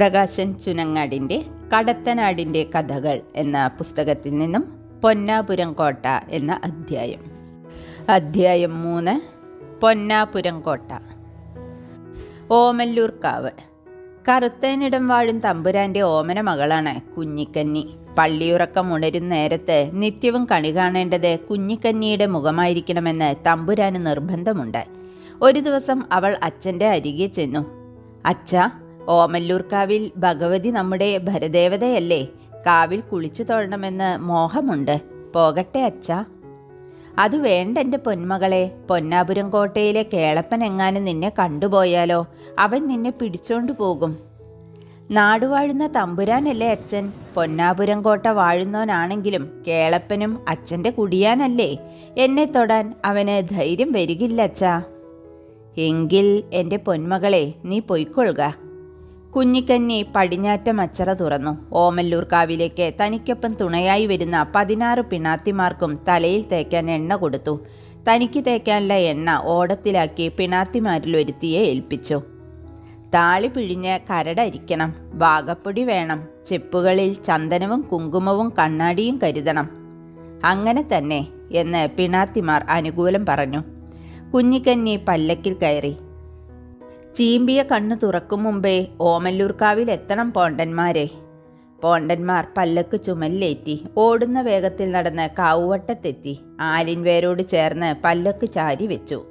പ്രകാശൻ ചുനങ്ങാടിന്റെ കടത്തനാടിന്റെ കഥകൾ എന്ന പുസ്തകത്തിൽ നിന്നും പൊന്നാപുരം കോട്ട എന്ന അധ്യായം. അധ്യായം മൂന്ന് പൊന്നാപുരം കോട്ട ഓമല്ലൂർ കാവ് കറുത്തേനിടം വാഴും തമ്പുരാന്റെ ഓമന മകളാണ് കുഞ്ഞിക്കന്നി. പള്ളിയുറക്കം ഉണരും നേരത്ത് നിത്യവും കണി കാണേണ്ടത് കുഞ്ഞിക്കന്നിയുടെ മുഖമായിരിക്കണമെന്ന് തമ്പുരാന് നിർബന്ധമുണ്ട്. ഒരു ദിവസം അവൾ അച്ഛന്റെ അരികെ ചെന്നു. അച്ഛ ഓമല്ലൂർ കാവിൽ ഭഗവതി നമ്മുടെ ഭരദേവതയല്ലേ? കാവിൽ കുളിച്ചു തൊഴണമെന്ന് മോഹമുണ്ട്. പോകട്ടെ അച്ഛ. അത് വേണ്ട എന്റെ പൊന്മകളെ. പൊന്നാപുരം കോട്ടയിലെ കേളപ്പൻ എങ്ങാനും നിന്നെ കണ്ടുപോയാലോ? അവൻ നിന്നെ പിടിച്ചോണ്ടു പോകും. നാടുവാഴുന്ന തമ്പുരാനല്ലേ അച്ഛൻ? പൊന്നാപുരം കോട്ട വാഴുന്നവനാണെങ്കിലും കേളപ്പനും അച്ഛന്റെ കുടിയാനല്ലേ? എന്നെ തൊടാൻ അവന് ധൈര്യം വരികില്ല അച്ഛാ. എങ്കിൽ എന്റെ പൊന്മകളെ നീ പൊയ്ക്കൊള്ളുക. കുഞ്ഞിക്കന്നി പടിഞ്ഞാറ്റം അച്ചറ തുറന്നു. ഓമല്ലൂർക്കാവിലേക്ക് തനിക്കൊപ്പം തുണയായി വരുന്ന പതിനാറ് പിണാത്തിമാർക്കും തലയിൽ തേക്കാൻ എണ്ണ കൊടുത്തു. തനിക്ക് തേക്കാനുള്ള എണ്ണ ഓടത്തിലാക്കി പിണാത്തിമാരിൽ ഒരുത്തിയെ ഏൽപ്പിച്ചു. താളി പിഴിഞ്ഞ് കരടരിക്കണം വാഗപ്പൊടി വേണം. ചെപ്പുകളിൽ ചന്ദനവും കുങ്കുമവും കണ്ണാടിയും കരുതണം. അങ്ങനെ തന്നെ എന്ന് പിണാത്തിമാർ അനുകൂലം പറഞ്ഞു. കുഞ്ഞിക്കന്നി പല്ലക്കിൽ കയറി. ചീമ്പിയ കണ്ണു തുറക്കും മുമ്പേ ഓമല്ലൂർക്കാവിൽ എത്തണം പോണ്ടന്മാരെ. പോണ്ടന്മാർ പല്ലക്ക് ചുമലിലേറ്റി ഓടുന്ന വേഗത്തിൽ നടന്ന് കാവുവട്ടത്തെത്തി. ആലിൻവേരോട് ചേർന്ന് പല്ലക്ക് ചാരി വെച്ചു.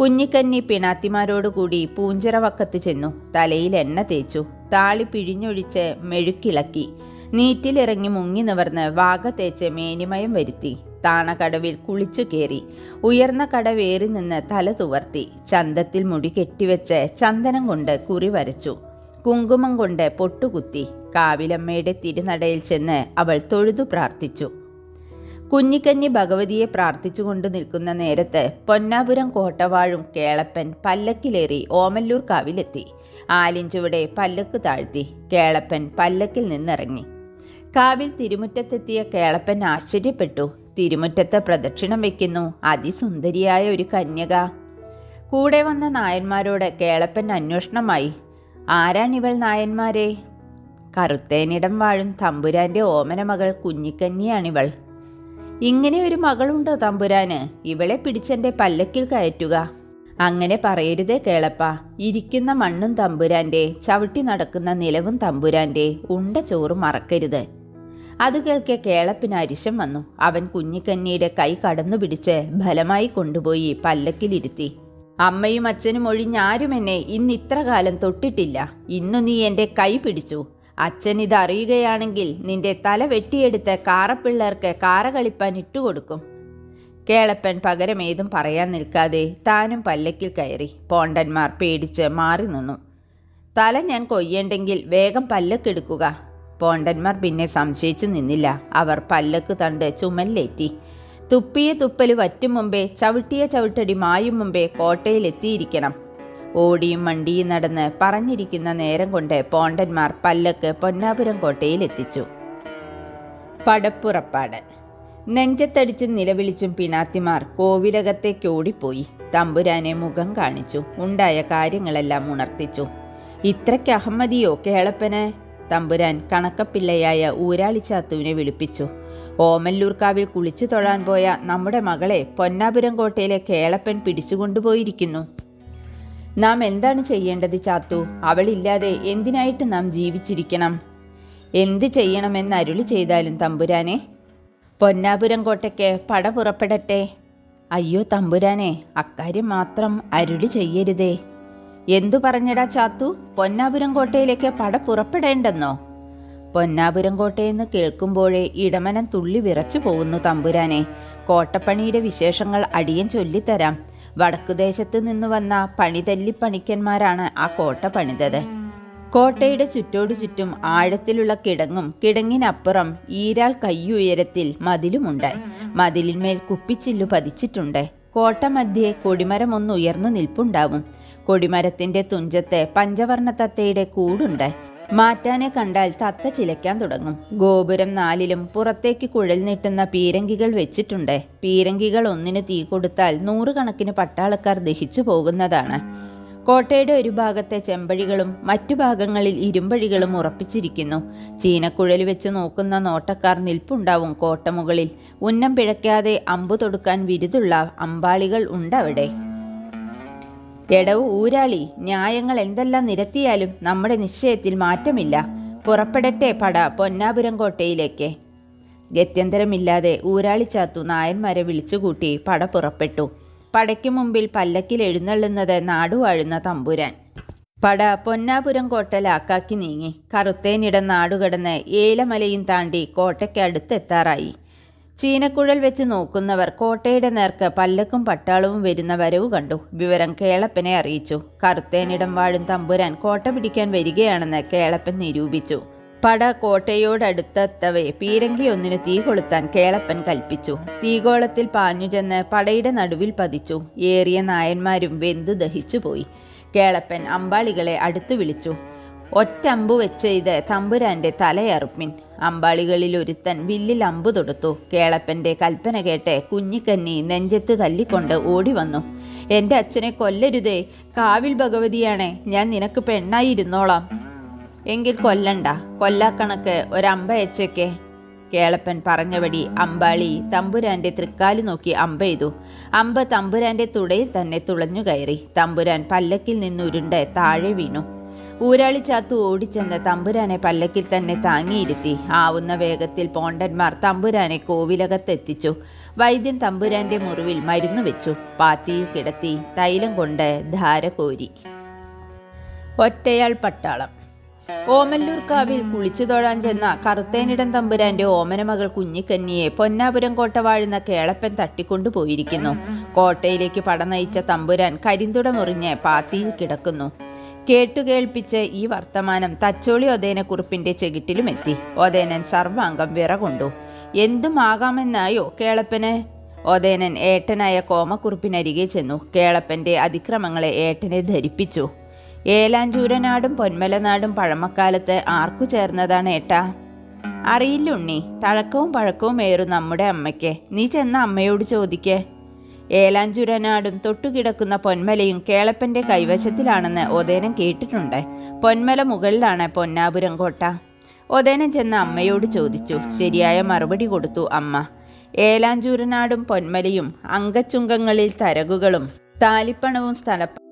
കുഞ്ഞിക്കന്നി പിണാത്തിമാരോടുകൂടി പൂഞ്ചിറവക്കത്ത് ചെന്നു. തലയിൽ എണ്ണ തേച്ചു. താളി പിഴിഞ്ഞൊഴിച്ച് മെഴുക്കിളക്കി. നീറ്റിലിറങ്ങി മുങ്ങി നിവർന്ന് വാഗ തേച്ച് മേനിമയം വരുത്തി. താണകടവിൽ കുളിച്ചു കയറി. ഉയർന്ന കടവേറി നിന്ന് തല തുവർത്തി. ചന്തത്തിൽ മുടി കെട്ടിവെച്ച് ചന്ദനം കൊണ്ട് കുറി വരച്ചു. കുങ്കുമം കൊണ്ട് പൊട്ടുകുത്തി. കാവിലമ്മയുടെ തിരുനടയിൽ ചെന്ന് അവൾ തൊഴുതു പ്രാർത്ഥിച്ചു. കുഞ്ഞിക്കഞ്ഞി ഭഗവതിയെ പ്രാർത്ഥിച്ചുകൊണ്ട് നിൽക്കുന്ന നേരത്ത് പൊന്നാപുരം കോട്ടവാഴും കേളപ്പൻ പല്ലക്കിലേറി ഓമല്ലൂർ കാവിലെത്തി. ആലിഞ്ചുവിടെ പല്ലക്ക് താഴ്ത്തി കേളപ്പൻ പല്ലക്കിൽ നിന്നിറങ്ങി. കാവിൽ തിരുമുറ്റത്തെത്തിയ കേളപ്പൻ ആശ്ചര്യപ്പെട്ടു. തിരുമുറ്റത്ത് പ്രദക്ഷിണം വയ്ക്കുന്നു അതിസുന്ദരിയായ ഒരു കന്യക. കൂടെ വന്ന നായന്മാരോട് കേളപ്പൻ അന്വേഷണമായി. ആരാണിവൾ നായന്മാരെ? കറുത്തേനിടം വാഴും തമ്പുരാന്റെ ഓമന മകൾ കുഞ്ഞിക്കന്നിയാണിവൾ ഇങ്ങനെ ഒരു മകളുണ്ടോ തമ്പുരാന്? ഇവളെ പിടിച്ചെന്റെ പല്ലക്കിൽ കയറ്റുക. അങ്ങനെ പറയരുതേ കേളപ്പ. ഇരിക്കുന്ന മണ്ണും തമ്പുരാന്റെ ചവിട്ടി നടക്കുന്ന നിലവും തമ്പുരാന്റെ. ഉണ്ട ചോറും മറക്കരുത്. അത് കേൾക്കെ കേളപ്പിന് അരിശം വന്നു. അവൻ കുഞ്ഞിക്കന്നിയുടെ കൈ കടന്നു പിടിച്ച് ബലമായി കൊണ്ടുപോയി പല്ലക്കിലിരുത്തി. അമ്മയും അച്ഛനും ഒഴിഞ്ഞാരും എന്നെ ഇന്ന് ഇത്ര കാലം തൊട്ടിട്ടില്ല. ഇന്നു നീ എന്റെ കൈ പിടിച്ചു. അച്ഛൻ ഇതറിയുകയാണെങ്കിൽ നിന്റെ തല വെട്ടിയെടുത്ത് കാറപ്പിള്ളേർക്ക് കാറ കളിപ്പാൻ ഇട്ടുകൊടുക്കും. കേളപ്പൻ പകരം ഏതും പറയാൻ നിൽക്കാതെ താനും പല്ലക്കിൽ കയറി. പോണ്ടന്മാർ പേടിച്ച് മാറി നിന്നു. തല ഞാൻ കൊയ്യേണ്ടെങ്കിൽ വേഗം പല്ലക്കെടുക്കുക. പോണ്ടന്മാർ പിന്നെ സംശയിച്ചു നിന്നില്ല. അവർ പല്ലക്ക് തണ്ട് ചുമലിലേറ്റി. തുപ്പിയ തുപ്പൽ വറ്റും മുമ്പേ ചവിട്ടിയ ചവിട്ടടി മായും മുമ്പേ കോട്ടയിലെത്തിയിരിക്കണം. ഓടിയും മണ്ടിയും നടന്ന് പറഞ്ഞിരിക്കുന്ന നേരം കൊണ്ട് പോണ്ടന്മാർ പല്ലക്ക് പൊന്നാപുരം കോട്ടയിലെത്തിച്ചു. പടപ്പുറപ്പാട്. നെഞ്ചത്തടിച്ചും നിലവിളിച്ചും പിണാത്തിമാർ കോവിലകത്തേക്ക് ഓടിപ്പോയി. തമ്പുരാനെ മുഖം കാണിച്ചു. ഉണ്ടായ കാര്യങ്ങളെല്ലാം ഉണർത്തിച്ചു. ഇത്രയ്ക്ക് അഹമ്മതിയോ കേളപ്പന്? തമ്പുരാൻ കണക്കപ്പിള്ളയായ ഊരാളിച്ചാത്തുവിനെ വിളിപ്പിച്ചു. ഓമല്ലൂർക്കാവിൽ കുളിച്ചു തൊഴാൻ പോയ നമ്മുടെ മകളെ പൊന്നാപുരം കോട്ടയിലെ കേളപ്പൻ പിടിച്ചുകൊണ്ടുപോയിരിക്കുന്നു. നാം എന്താണ് ചെയ്യേണ്ടത് ചാത്തു? അവളില്ലാതെ എന്തിനായിട്ട് നാം ജീവിച്ചിരിക്കണം? എന്ത് ചെയ്യണമെന്ന് അരുളി ചെയ്താലും തമ്പുരാനെ? പൊന്നാപുരം കോട്ടയ്ക്ക് പട പുറപ്പെടട്ടെ? അയ്യോ തമ്പുരാനെ അക്കാര്യം മാത്രം അരുളി ചെയ്യരുതേ. എന്തു പറഞ്ഞടാ ചാത്തു? പൊന്നാപുരം കോട്ടയിലേക്ക് പട പുറപ്പെടേണ്ടെന്നോ? പൊന്നാപുരം കോട്ടയെന്ന് കേൾക്കുമ്പോഴേ ഇടമനം തുള്ളി വിറച്ചു പോകുന്നു തമ്പുരാനെ. കോട്ടപ്പണിയുടെ വിശേഷങ്ങൾ അടിയൻ ചൊല്ലിത്തരാം. വടക്കുദേശത്ത് നിന്ന് വന്ന പണിതല്ലി പണിക്കന്മാരാണ് ആ കോട്ട പണിതത്. കോട്ടയുടെ ചുറ്റോടു ചുറ്റും ആഴത്തിലുള്ള കിടങ്ങും കിടങ്ങിനപ്പുറം ഈരാൾ കയ്യുയരത്തിൽ മതിലുമുണ്ട്. മതിലിന്മേൽ കുപ്പിച്ചില്ലു പതിച്ചിട്ടുണ്ട്. കോട്ട മധ്യേ കൊടിമരം ഒന്ന് ഉയർന്നു നിൽപ്പുണ്ടാവും. കൊടിമരത്തിന്റെ തുഞ്ചത്ത് പഞ്ചവർണ തത്തയുടെ കൂടുണ്ട്. മാറ്റാനെ കണ്ടാൽ തത്ത ചിലയ്ക്കാൻ തുടങ്ങും. ഗോപുരം നാലിലും പുറത്തേക്ക് കുഴൽ നീട്ടുന്ന പീരങ്കികൾ വെച്ചിട്ടുണ്ട്. പീരങ്കികൾ ഒന്നിന് തീ കൊടുത്താൽ നൂറുകണക്കിന് പട്ടാളക്കാർ ദഹിച്ചു പോകുന്നതാണ്. കോട്ടയുടെ ഒരു ഭാഗത്തെ ചെമ്പഴികളും മറ്റു ഭാഗങ്ങളിൽ ഇരുമ്പഴികളും ഉറപ്പിച്ചിരിക്കുന്നു. ചീനക്കുഴൽ വെച്ച് നോക്കുന്ന നോട്ടക്കാർ നിൽപ്പുണ്ടാവും കോട്ടമുകളിൽ. ഉന്നം പിഴയ്ക്കാതെ അമ്പു തൊടുക്കാൻ വിരുതുള്ള അമ്പാളികൾ ഉണ്ടവിടെ. എടവ് ഊരാളി ന്യായങ്ങൾ എന്തെല്ലാം നിരത്തിയാലും നമ്മുടെ നിശ്ചയത്തിൽ മാറ്റമില്ല. പുറപ്പെടട്ടെ പട പൊന്നാപുരം കോട്ടയിലേക്ക്. ഗത്യന്തരമില്ലാതെ ഊരാളി ചാത്തു നായന്മാരെ വിളിച്ചുകൂട്ടി പട പുറപ്പെട്ടു. പടയ്ക്ക് മുമ്പിൽ പല്ലക്കിൽ എഴുന്നള്ളുന്നത് നാടുവാഴുന്ന തമ്പുരാൻ. പട പൊന്നാപുരം കോട്ട ലാക്കാക്കി നീങ്ങി. കറുത്തേനിടം നാടുകടന്ന് ഏലമലയും താണ്ടി കോട്ടയ്ക്ക് അടുത്തെത്താറായി. ചീനക്കുഴൽ വെച്ച് നോക്കുന്നവർ കോട്ടയുടെ നേർക്ക് പല്ലക്കും പട്ടാളവും വരുന്ന വരവ് കണ്ടു. വിവരം കേളപ്പനെ അറിയിച്ചു. കറുത്തേനിടം വാഴും തമ്പുരാൻ കോട്ട പിടിക്കാൻ വരികയാണെന്ന് കേളപ്പൻ നിരൂപിച്ചു. പട കോട്ടയോടടുത്തെത്തവേ പീരങ്കി ഒന്നിന് തീ കൊളുത്താൻ കേളപ്പൻ കൽപ്പിച്ചു. തീകോളത്തിൽ പാഞ്ഞു ചെന്ന് പടയുടെ നടുവിൽ പതിച്ചു. ഏറിയ നായന്മാരും വെന്തു ദഹിച്ചുപോയി കേളപ്പൻ അമ്പാളികളെ അടുത്തു വിളിച്ചു. ഒറ്റമ്പു വെച്ച് ഇത് തമ്പുരാന്റെ തലയറുപ്പിൻ. അമ്പാളികളിൽ ഒരുത്തൻ വില്ലിൽ അമ്പു തൊടുത്തു. കേളപ്പന്റെ കൽപ്പന കേട്ട് കുഞ്ഞിക്കന്നി നെഞ്ചത്ത് തല്ലിക്കൊണ്ട് ഓടി വന്നു. എന്റെ അച്ഛനെ കൊല്ലരുതേ കാവിൽ ഭഗവതിയാണേ ഞാൻ നിനക്ക് പെണ്ണായിരുന്നോളാം. എങ്കിൽ കൊല്ലണ്ട കൊല്ലാക്കണക്ക് ഒരമ്പയച്ചക്കെ കേളപ്പൻ പറഞ്ഞപടി അമ്പാളി തമ്പുരാന്റെ തൃക്കാലി നോക്കി അമ്പ ചെയ്തു. അമ്പ തമ്പുരാന്റെ തുടയിൽ തന്നെ തുളഞ്ഞു കയറി തമ്പുരാൻ പല്ലക്കിൽ നിന്നുരുണ്ട് താഴെ വീണു. ഊരാളി ചാത്തു ഓടിച്ചെന്ന് തമ്പുരാനെ പല്ലക്കിൽ തന്നെ താങ്ങിയിരുത്തി. ആവുന്ന വേഗത്തിൽ പോണ്ടന്മാർ തമ്പുരാനെ കോവിലകത്തെത്തിച്ചു. വൈദ്യൻ തമ്പുരാന്റെ മുറിവിൽ മരുന്ന് വെച്ചു. പാത്തിയിൽ കിടത്തി തൈലം കൊണ്ട് ധാര കോരി. ഒറ്റയാൾ പട്ടാളം. ഓമല്ലൂർക്കാവിൽ കുളിച്ചു തൊഴാൻ ചെന്ന കറുത്തേനിടം തമ്പുരാന്റെ ഓമനമകൾ കുഞ്ഞിക്കന്നിയെ പൊന്നാപുരം കോട്ട വാഴുന്ന കേളപ്പൻ തട്ടിക്കൊണ്ടുപോയിരിക്കുന്നു കോട്ടയിലേക്ക് പടനയിച്ച തമ്പുരാൻ കരിന്തുട മുറിഞ്ഞ് പാത്തിയിൽ കിടക്കുന്നു. കേട്ടുകേൾപ്പിച്ച് ഈ വർത്തമാനം തച്ചോളി ഒതേനക്കുറുപ്പിന്റെ ചെകിട്ടിലും എത്തി ഒതേനൻ സർവാംഗം വിറകൊണ്ടു. എന്തും ആകാമെന്നായോ കേളപ്പന്? ഒതേനൻ ഏട്ടനായ കോമക്കുറിപ്പിനരികെ ചെന്നു. കേളപ്പന്റെ അതിക്രമങ്ങളെ ഏട്ടനെ ധരിപ്പിച്ചു. ഏലാഞ്ചൂരനാടും പൊന്മലനാടും പഴമക്കാലത്ത് ആർക്കു ചേർന്നതാണ് ഏട്ടാ? അറിയില്ല ഉണ്ണി തഴക്കവും പഴക്കവും ഏറും നമ്മുടെ അമ്മയ്ക്ക്. നീ ചെന്ന അമ്മയോട് ചോദിക്ക്. ഏലാഞ്ചുരനാടും തൊട്ടുകിടക്കുന്ന പൊന്മലയും കേളപ്പന്റെ കൈവശത്തിലാണെന്ന് ഒതേനം കേട്ടിട്ടുണ്ട്. പൊന്മല മുകളിലാണ് പൊന്നാപുരം കോട്ട. ഒതേനം ചെന്ന അമ്മയോട് ചോദിച്ചു ശരിയായ മറുപടി കൊടുത്തു അമ്മ. ഏലാഞ്ചൂരനാടും പൊന്മലയും അംഗച്ചുങ്കങ്ങളിൽ തരകുകളും താലിപ്പണവും സ്ഥലപ്പ